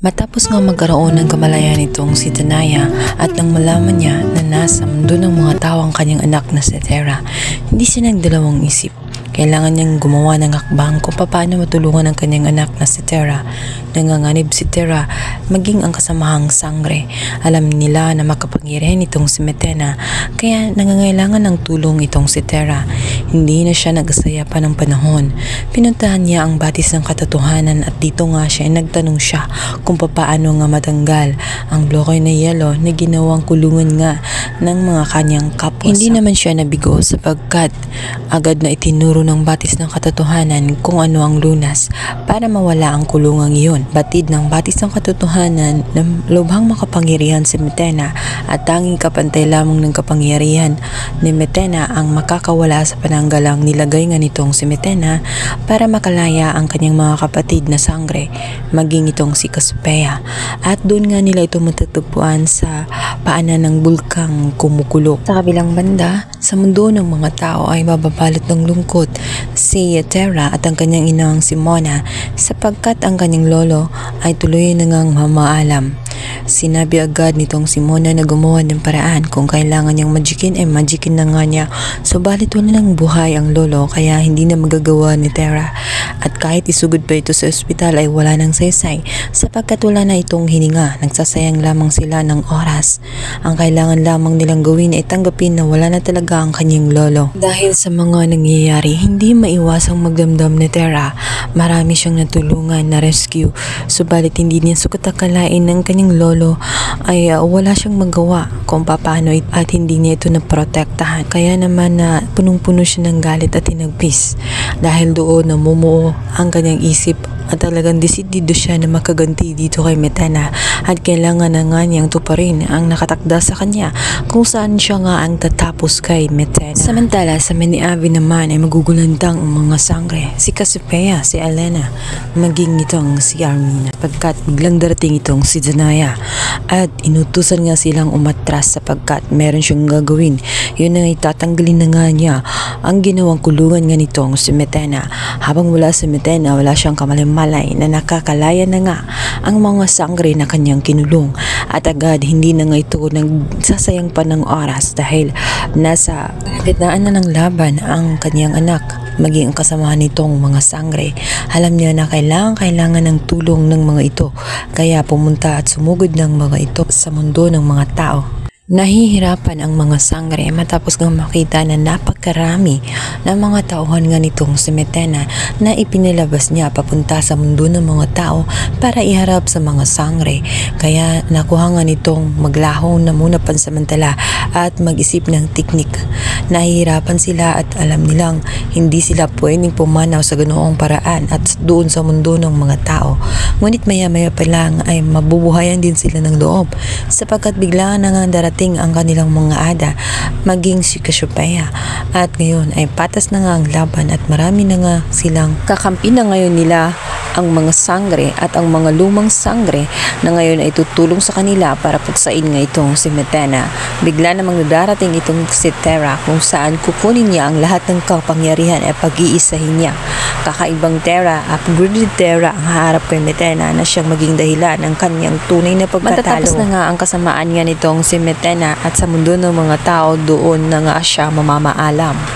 Matapos nga magkaroon ng kamalayan nitong si Tanaya at nang malaman niya na nasa mundo ng mga tao ang kanyang anak na si Tera, hindi siya nagdalawang isip. Kailangan niyang gumawa ng hakbang kung paano matulungan ang kanyang anak na si Tera. Nanganganib si Tera maging ang kasamahang sangre. Alam nila na makapangyarihan itong si Metena kaya nangangailangan ng tulong itong si Tera. Hindi na siya nagsaya pa ng panahon. Pinuntahan niya ang batis ng katotohanan at dito nga siya ay nagtanong siya kung papaano nga matanggal ang bloke na yelo na ginawang kulungan nga ng mga kanyang kapwa. Hindi naman siya nabigo sapagkat agad na itinuro ng batis ng katotohanan kung ano ang lunas para mawala ang kulungang iyon. Batid ng batis ng katotohanan na lubhang makapangyarihan si Metena at tanging kapantay lamang ng kapangyarihan ni Metena ang makakawala sa pananggalang nilagay nga nitong si Metena para makalaya ang kanyang mga kapatid na sangre maging itong si Caspeia at doon nga nila ito matatagpuan sa paanan ng bulkang kumukulo. Sa kabilang banda, sa mundo ng mga tao ay mababalot ng lungkot si Terra at ang kanyang inang si Mona sapagkat ang kanyang lolo ay tuloy na ngang mamaalam. Sinabi agad nitong si Mona na gumawa ng paraan kung kailangan niyang magikin ay magikin na nga niya. Subalit wala nang buhay ang lolo kaya hindi na magagawa ni Terra. At kahit isugod pa ito sa ospital ay wala nang saysay sapagkat wala na itong hininga. Nagsasayang lamang sila ng oras. Ang kailangan lamang nilang gawin ay tanggapin na wala na talaga ang kanyang lolo. Dahil sa mga nangyayari, hindi maiwasang magdamdam ni Terra. Marami siyang natulungan na rescue. Subalit hindi niya sukat akalain ng kanyang lolo ay uh, wala siyang magawa kung paano at hindi niya ito naprotektahan. Kaya naman na punong-puno siya ng galit at tinagpis. Dahil doon namumuo ang kanyang isip at talagang desidido siya na makaganti dito kay Metana at kailangan na nga niyang tuparin ang nakatakda sa kanya kung saan siya nga ang tatapos kay Metana. Samantala sa Meniavi naman ay magugulantang ang mga sangre si Cassiopeia, si Elena, maging itong si Armina pagkat biglang darating itong si Zanaya at inutusan nga silang umatras sapagkat meron siyang gagawin. Yun na itatanggalin na nga niya ang ginawang kulungan nga nitong si Metena. Habang wala si Metena, wala siyang kamalimalay na nakakalaya na nga ang mga sangre na kanyang kinulong at agad hindi na nga ito nagsasayang pa ng oras dahil nasa gitnaan na ng laban ang kanyang anak maging ang kasamahan nitong mga sangre. Alam niya na kailangan kailangan ng tulong ng mga ito kaya pumunta at sumugod ng mga ito sa mundo ng mga tao. Nahihirapan ang mga sangre matapos nga makita na napakarami ng mga tauhan nga nitong si Metena na ipinilabas niya papunta sa mundo ng mga tao para iharap sa mga sangre. Kaya nakuha nga nitong maglaho na muna pansamantala at mag-isip ng teknik. Nahihirapan sila at alam nilang hindi sila pwedeng pumanaw sa ganoong paraan at doon sa mundo ng mga tao. Ngunit maya-maya pa lang ay mabubuhayan din sila ng loob sapagkat bigla na nga darating ang kanilang mga ada maging si Cassiopeia at ngayon ay patas na nga ang laban at marami na nga silang kakampi na ngayon nila ang mga sangre at ang mga lumang sangre na ngayon ay tutulong sa kanila para pagsain nga itong si Metena. Bigla namang darating itong si Terra kung saan kukunin niya ang lahat ng kapangyarihan at pag-iisahin niya. Kakaibang Terra, upgraded Terra ang haharap kay Metena na siyang maging dahilan ng kanyang tunay na pagkatalo. Matatapos na nga ang kasamaan nga nitong si Metena at sa mundo ng mga tao doon na nga siya mamamaalam.